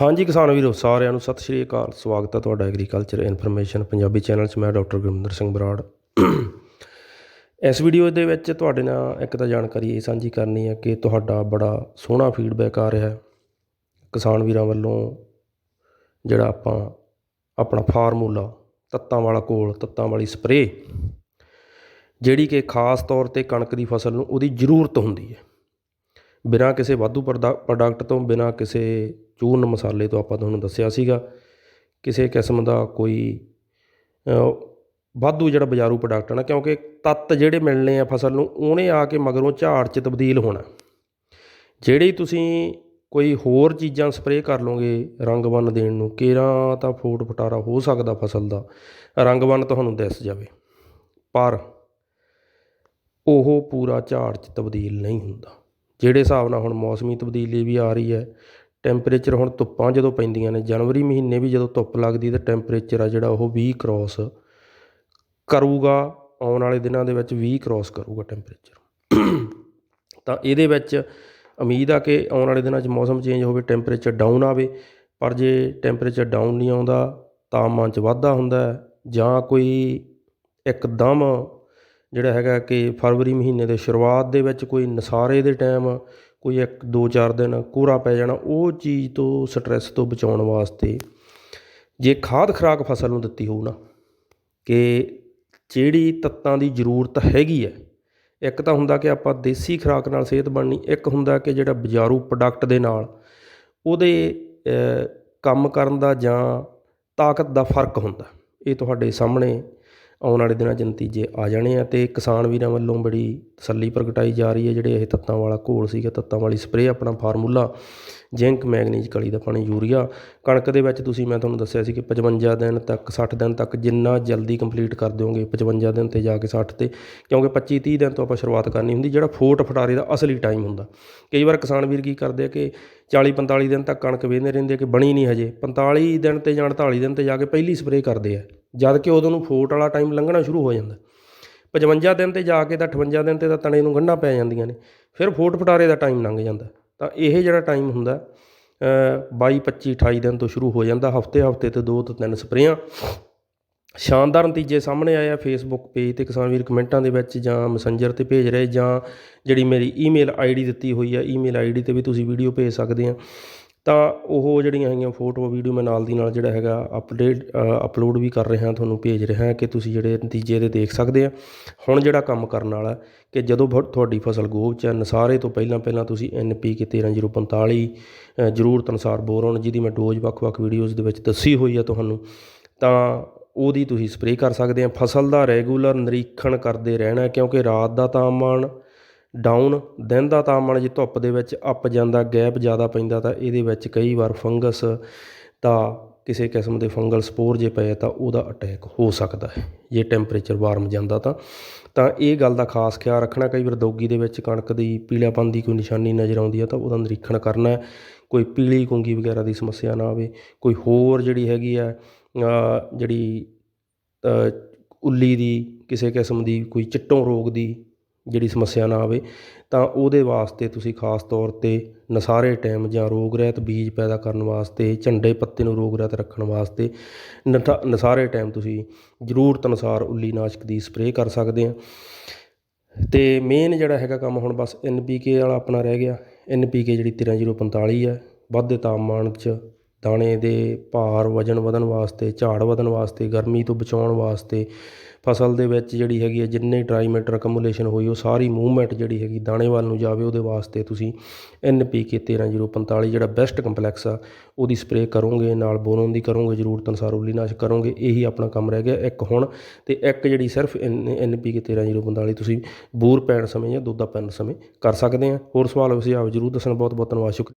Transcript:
ਹਾਂਜੀ ਕਿਸਾਨ ਵੀਰੋ, ਸਾਰਿਆਂ ਨੂੰ ਸਤਿ ਸ਼੍ਰੀ ਅਕਾਲ। ਸਵਾਗਤ ਹੈ ਤੁਹਾਡਾ ਐਗਰੀਕਲਚਰ ਇਨਫੋਰਮੇਸ਼ਨ ਪੰਜਾਬੀ ਚੈਨਲ 'ਚ। ਮੈਂ ਡਾਕਟਰ ਗੁਰਮਿੰਦਰ ਸਿੰਘ ਬਰਾੜ। ਇਸ ਵੀਡੀਓ ਦੇ ਵਿੱਚ ਤੁਹਾਡੇ ਨਾਲ ਇੱਕ ਤਾਂ ਜਾਣਕਾਰੀ ਇਹ ਸਾਂਝੀ ਕਰਨੀ ਹੈ ਕਿ ਤੁਹਾਡਾ ਬੜਾ ਸੋਹਣਾ ਫੀਡਬੈਕ ਆ ਰਿਹਾ ਹੈ। ਕਿਸਾਨ ਵੀਰਾਂ ਵੱਲੋਂ ਜਿਹੜਾ ਆਪਾਂ ਆਪਣਾ ਫਾਰਮੂਲਾ, ਤੱਤਾਂ ਵਾਲਾ ਕੋਲ, ਤੱਤਾਂ ਵਾਲੀ ਸਪਰੇਅ ਜਿਹੜੀ ਕਿ ਖਾਸ ਤੌਰ ਤੇ ਕਣਕ ਦੀ ਫਸਲ ਨੂੰ ਉਹਦੀ ਜ਼ਰੂਰਤ ਹੁੰਦੀ ਹੈ। ਬਿਨਾਂ ਕਿਸੇ ਵਾਧੂ ਪ੍ਰੋਡਕ- ਪ੍ਰੋਡਕਟ ਤੋਂ, ਬਿਨਾਂ ਕਿਸੇ ਚੂਰਨ ਮਸਾਲੇ ਤੋਂ ਆਪਾਂ ਤੁਹਾਨੂੰ ਦੱਸਿਆ ਸੀਗਾ, ਕਿਸੇ ਕਿਸਮ ਦਾ ਕੋਈ ਵਾਧੂ ਜਿਹੜਾ ਬਾਜ਼ਾਰੂ ਪ੍ਰੋਡਕਟ ਹੈ ਨਾ, ਕਿਉਂਕਿ ਤੱਤ ਜਿਹੜੇ ਮਿਲਣੇ ਆ ਫਸਲ ਨੂੰ, ਉਹਨੇ ਆ ਕੇ ਮਗਰੋਂ ਝਾੜ 'ਚ ਤਬਦੀਲ ਹੋਣਾ। ਜਿਹੜੀ ਤੁਸੀਂ ਕੋਈ ਹੋਰ ਚੀਜ਼ਾਂ ਸਪਰੇਅ ਕਰ ਲਓਗੇ ਰੰਗ ਬੰਨ ਦੇਣ ਨੂੰ, ਕੇਰਾਂ ਤਾਂ ਫੋਟ ਫਟਾਰਾ ਹੋ ਸਕਦਾ ਫਸਲ ਦਾ, ਰੰਗ ਬੰਨ ਤੁਹਾਨੂੰ ਦਿਸ ਜਾਵੇ, ਪਰ ਉਹ ਪੂਰਾ ਝਾੜ 'ਚ ਤਬਦੀਲ ਨਹੀਂ ਹੁੰਦਾ। ਜਿਹੜੇ ਹਿਸਾਬ ਨਾਲ ਹੁਣ ਮੌਸਮੀ ਤਬਦੀਲੀ ਵੀ ਆ ਰਹੀ ਹੈ ਟੈਂਪਰੇਚਰ ਹੁਣ ਧੁੱਪਾਂ ਜਦੋਂ ਪੈਂਦੀਆਂ ਨੇ, ਜਨਵਰੀ ਮਹੀਨੇ ਵੀ ਜਦੋਂ ਧੁੱਪ ਲੱਗਦੀ ਤਾਂ ਟੈਂਪਰੇਚਰ ਆ ਜਿਹੜਾ ਉਹ 20 ਕਰੋਸ ਕਰੂਗਾ, ਆਉਣ ਵਾਲੇ ਦਿਨਾਂ ਦੇ ਵਿੱਚ 20 ਕ੍ਰੋਸ ਕਰੂਗਾ ਟੈਂਪਰੇਚਰ ਤਾਂ ਇਹਦੇ ਵਿੱਚ ਉਮੀਦ ਆ ਕਿ ਆਉਣ ਵਾਲੇ ਦਿਨਾਂ 'ਚ ਮੌਸਮ ਚੇਂਜ ਹੋਵੇ ਟੈਂਪਰੇਚਰ ਡਾਊਨ ਆਵੇ, ਪਰ ਜੇ ਟੈਂਪਰੇਚਰ ਡਾਊਨ ਨਹੀਂ ਆਉਂਦਾ ਤਾਪਮਾਨ 'ਚ ਵਾਧਾ ਹੁੰਦਾ ਜਾਂ ਕੋਈ ਇੱਕਦਮ ਜਿਹੜਾ ਹੈਗਾ ਕਿ ਫਰਵਰੀ ਮਹੀਨੇ ਦੇ ਸ਼ੁਰੂਆਤ ਦੇ ਵਿੱਚ ਕੋਈ ਨਸਾਰੇ ਦੇ ਟਾਈਮ ਕੋਈ ਇੱਕ, ਦੋ, ਚਾਰ ਦਿਨ ਕੋਹਰਾ ਪੈ ਜਾਣਾ, ਉਹ ਚੀਜ਼ ਤੋਂ ਸਟ੍ਰੈਸ ਤੋਂ ਬਚਾਉਣ ਵਾਸਤੇ ਜੇ ਖਾਦ ਖੁਰਾਕ ਫਸਲ ਨੂੰ ਦਿੱਤੀ ਹੋਊ ਨਾ, ਕਿ ਜਿਹੜੀ ਤੱਤਾਂ ਦੀ ਜ਼ਰੂਰਤ ਹੈਗੀ ਹੈ, ਇੱਕ ਤਾਂ ਹੁੰਦਾ ਕਿ ਆਪਾਂ ਦੇਸੀ ਖੁਰਾਕ ਨਾਲ ਸਿਹਤ ਬਣਨੀ, ਇੱਕ ਹੁੰਦਾ ਕਿ ਜਿਹੜਾ ਬਾਜ਼ਾਰੂ ਪ੍ਰੋਡਕਟ ਦੇ ਨਾਲ ਉਹਦੇ ਕੰਮ ਕਰਨ ਦਾ ਜਾਂ ਤਾਕਤ ਦਾ ਫ਼ਰਕ ਹੁੰਦਾ। ਇਹ ਤੁਹਾਡੇ ਸਾਹਮਣੇ ਆਉਣ ਵਾਲੇ ਦਿਨਾਂ 'ਚ ਨਤੀਜੇ ਆ ਜਾਣੇ ਆ ਅਤੇ ਕਿਸਾਨ ਵੀਰਾਂ ਵੱਲੋਂ ਬੜੀ ਤਸੱਲੀ ਪ੍ਰਗਟਾਈ ਜਾ ਰਹੀ ਹੈ ਜਿਹੜੇ ਇਹ ਤੱਤਾਂ ਵਾਲਾ ਘੋਲ ਸੀਗਾ, ਤੱਤਾਂ ਵਾਲੀ ਸਪਰੇਅ ਆਪਣਾ ਫਾਰਮੂਲਾ ਜ਼ਿੰਕ ਮੈਗਨੀਜ਼ ਕਲੀ ਦਾ ਪਾਣੀ, ਯੂਰੀਆ। ਕਣਕ ਦੇ ਵਿੱਚ ਤੁਸੀਂ, ਮੈਂ ਤੁਹਾਨੂੰ ਦੱਸਿਆ ਸੀ ਕਿ 55 ਦਿਨ ਤੱਕ 60 ਦਿਨ ਤੱਕ ਜਿੰਨਾ ਜਲਦੀ ਕੰਪਲੀਟ ਕਰ ਦਿਓਗੇ 55 ਦਿਨ ਤੇ ਜਾ ਕੇ 60 ਤੇ, ਕਿਉਂਕਿ 25 30 ਦਿਨ ਤੋਂ ਆਪਾਂ ਸ਼ੁਰੂਆਤ ਕਰਨੀ ਹੁੰਦੀ, ਜਿਹੜਾ ਫੋਟ ਫਟਾਰੇ ਦਾ ਅਸਲੀ ਟਾਈਮ ਹੁੰਦਾ। ਕਈ ਵਾਰ ਕਿਸਾਨ ਵੀਰ ਕੀ ਕਰਦੇ ਆ ਕਿ 40 45 ਦਿਨ ਤੱਕ ਕਣਕ ਵੇਂਦੇ ਰਹਿੰਦੇ ਕਿ ਬਣੀ ਨਹੀਂ ਹਜੇ 45 ਦਿਨ ਤੇ ਜਾਂ 48 ਦਿਨ ਤੇ ਜਾ ਕੇ ਪਹਿਲੀ ਸਪਰੇਅ ਕਰਦੇ ਆ। ਜਦ ਕਿ ਉਦੋਂ ਨੂੰ ਫੋਟ ਵਾਲਾ ਟਾਈਮ ਲੰਘਣਾ ਸ਼ੁਰੂ ਹੋ ਜਾਂਦਾ। 55 ਦਿਨ ਤੇ ਜਾ ਕੇ ਤਾਂ 58 ਦਿਨ ਤੇ ਤਾਂ ਤਣੇ ਨੂੰ ਗੰਢਾਂ ਪੈ ਜਾਂਦੀਆਂ ਨੇ। ਫਿਰ ਫੋਟ ਫਟਾਰੇ ਦਾ ਟਾਈਮ ਲੰਘ ਜਾਂਦਾ। ਤਾਂ ਇਹ ਜਿਹੜਾ ਟਾਈਮ ਹੁੰਦਾ ਅ, 22 25 28 ਦਿਨ ਤੋਂ ਸ਼ੁਰੂ ਹੋ ਜਾਂਦਾ। ਹਫ਼ਤੇ ਹਫ਼ਤੇ ਤੇ ਦੋ ਤੋਂ ਤਿੰਨ ਸਪਰੇਆਂ। ਸ਼ਾਨਦਾਰ ਨਤੀਜੇ ਸਾਹਮਣੇ ਆਏ ਆ ਫੇਸਬੁੱਕ ਪੇਜ ਤੇ। ਕਿਸਾਨ ਵੀਰ ਕਮੈਂਟਾਂ ਦੇ ਵਿੱਚ ਜਾਂ ਮੈਸੇਂਜਰ ਤੇ ਭੇਜ ਰਹੇ ਜਾਂ ਜਿਹੜੀ ਮੇਰੀ ਈਮੇਲ ਆਈਡੀ ਦਿੱਤੀ ਹੋਈ ਆ ਈਮੇਲ ਆਈਡੀ ਤੇ ਵੀ ਤੁਸੀਂ ਵੀਡੀਓ ਭੇਜ ਸਕਦੇ ਆ। ਤਾਂ ਉਹ ਜਿਹੜੀਆਂ ਹੈਗੀਆਂ ਫੋਟੋ ਵੀਡੀਓ ਮੈਂ ਨਾਲ ਦੀ ਨਾਲ ਜਿਹੜਾ ਹੈਗਾ ਅਪਡੇਟ ਅਪਲੋਡ ਵੀ ਕਰ ਰਿਹਾ ਤੁਹਾਨੂੰ ਭੇਜ ਰਿਹਾ ਕਿ ਤੁਸੀਂ ਜਿਹੜੇ ਨਤੀਜੇ ਦੇ ਦੇਖ ਸਕਦੇ ਆ। ਹੁਣ ਜਿਹੜਾ ਕੰਮ ਕਰਨ ਵਾਲਾ ਕਿ ਜਦੋਂ ਫ- ਤੁਹਾਡੀ ਫਸਲ ਗੋਭ ਚ ਹੈ, ਨਸਾਰੇ ਤੋਂ ਪਹਿਲਾਂ ਪਹਿਲਾਂ ਤੁਸੀਂ NPK 13045 ਅ, ਜ਼ਰੂਰਤ ਅਨੁਸਾਰ ਬੋਰੋਨ ਜਿਹਦੀ ਮੈਂ ਡੋਜ਼ ਵੱਖ-ਵੱਖ ਵੀਡੀਓਜ਼ ਦੇ ਵਿੱਚ ਦੱਸੀ ਹੋਈ ਆ ਤੁਹਾਨੂੰ ਤਾਂ ਉਹਦੀ ਤੁਸੀਂ ਸਪਰੇਅ ਕਰ ਸਕਦੇ ਆ। ਫਸਲ ਦਾ ਰੈਗੂਲਰ ਨਿਰੀਖਣ ਕਰਦੇ ਰਹਿਣਾ ਕਿਉਂਕਿ ਰਾਤ ਦਾ ਤਾਪਮਾਨ ਡਾਊਨ ਦਿਨ ਦਾ ਤਾਪਮਾਨ ਜੇ ਧੁੱਪ ਦੇ ਵਿੱਚ ਅੱਪ ਜਾਂਦਾ ਗੈਪ ਜ਼ਿਆਦਾ ਪੈਂਦਾ ਤਾਂ ਇਹਦੇ ਵਿੱਚ ਕਈ ਵਾਰ ਫੰਗਸ ਦਾ ਕਿਸੇ ਕਿਸਮ ਦੇ ਫੰਗਲ ਸਪੋਰ ਜੇ ਪਏ ਤਾਂ ਉਹਦਾ ਅਟੈਕ ਹੋ ਸਕਦਾ ਹੈ। ਜੇ ਟੈਂਪਰੇਚਰ ਵਾਰਮ ਜਾਂਦਾ ਤਾਂ ਤਾਂ ਇਹ ਗੱਲ ਦਾ ਖਾਸ ਖਿਆਲ ਰੱਖਣਾ, ਕਈ ਵਾਰ ਦੋਗੀ ਦੇ ਵਿੱਚ ਕਣਕ ਦੀ ਪੀਲਾਪਨ ਦੀ ਕੋਈ ਨਿਸ਼ਾਨੀ ਨਜ਼ਰ ਆਉਂਦੀ ਹੈ ਤਾਂ ਉਹਦਾ ਨਿਰੀਖਣ ਕਰਨਾ ਹੈ। ਕੋਈ ਪੀਲੀ ਕੁੰਗੀ ਵਗੈਰਾ ਦੀ ਸਮੱਸਿਆ ਨਾ ਆਵੇ, ਕੋਈ ਹੋਰ ਜਿਹੜੀ ਹੈਗੀ ਆ ਜਿਹੜੀ ਉੱਲੀ ਦੀ ਕਿਸੇ ਕਿਸਮ ਦੀ ਕੋਈ ਚਿੱਟੋਂ ਰੋਗ ਦੀ ਜਿਹੜੀ ਸਮੱਸਿਆ ਨਾ ਆਵੇ, ਤਾਂ ਉਹਦੇ ਵਾਸਤੇ ਤੁਸੀਂ ਖਾਸ ਤੌਰ ਤੇ ਨਸਾਰੇ ਟਾਈਮ ਜਾਂ ਰੋਗ ਰਹਿਤ ਬੀਜ ਪੈਦਾ ਕਰਨ ਵਾਸਤੇ, ਝੰਡੇ ਪੱਤੇ ਨੂੰ ਰੋਗ ਰਹਿਤ ਰੱਖਣ ਵਾਸਤੇ ਨਠਾ- ਨਸਾਰੇ ਟਾਈਮ ਤੁਸੀਂ ਜ਼ਰੂਰਤ ਅਨੁਸਾਰ ਉੱਲੀ ਨਾਸ਼ਕ ਦੀ ਸਪਰੇਅ ਕਰ ਸਕਦੇ ਆ। ਤੇ ਮੇਨ ਜਿਹੜਾ ਹੈਗਾ ਕੰਮ ਹੁਣ ਬਸ NPK ਵਾਲਾ ਆਪਣਾ ਰਹਿ ਗਿਆ। NPK ਜਿਹੜੀ 13045 ਹੈ ਵੱਧਦੇ ਤਾਪਮਾਨ 'ਚ ਦਾਣੇ ਦੇ ਭਾਰ, ਵਜਨ ਵਧਣ ਵਾਸਤੇ, ਝਾੜ ਵਧਣ ਵਾਸਤੇ, ਗਰਮੀ ਤੋਂ ਬਚਾਉਣ ਵਾਸਤੇ ਫਸਲ ਦੇ ਵਿੱਚ ਜਿਹੜੀ ਹੈਗੀ ਹੈ, ਜਿੰਨੇ ਡਰਾਈ ਮੈਟਰ ਅਕਮੂਲੇਸ਼ਨ ਹੋਈ, ਉਹ ਸਾਰੀ ਮੂਵਮੈਂਟ ਜਿਹੜੀ ਹੈਗੀ ਦਾਣੇ ਵੱਲ ਨੂੰ ਜਾਵੇ, ਉਹਦੇ ਵਾਸਤੇ ਤੁਸੀਂ NPK 13045 ਜਿਹੜਾ ਬੈਸਟ ਕੰਪਲੈਕਸ ਆ, ਉਹਦੀ ਸਪਰੇਅ ਕਰੋਗੇ, ਨਾਲ ਬੋਰੋਨ ਦੀ ਕਰੋਗੇ, ਜ਼ਰੂਰਤ ਅਨੁਸਾਰ ਉਲੀਨਾਸ਼ ਕਰੋਗੇ, ਇਹੀ ਆਪਣਾ ਕੰਮ ਰਹਿ ਗਿਆ ਇੱਕ ਹੁਣ ਤੇ ਇੱਕ ਜਿਹੜੀ ਸਿਰਫ NPK 13045 ਤੁਸੀਂ ਬੂਰ ਪੈਣ ਸਮੇਂ ਜਾਂ ਦੁੱਧ ਦਾ ਪੈਣ ਸਮੇਂ ਕਰ ਸਕਦੇ ਆ। ਹੋਰ ਸਵਾਲ ਸੁਝਾਅ ਜ਼ਰੂਰ ਦੱਸਣ ਬਹੁਤ ਬਹੁਤ ਧੰਨਵਾਦ ਸ਼ੁਕਰੀਆ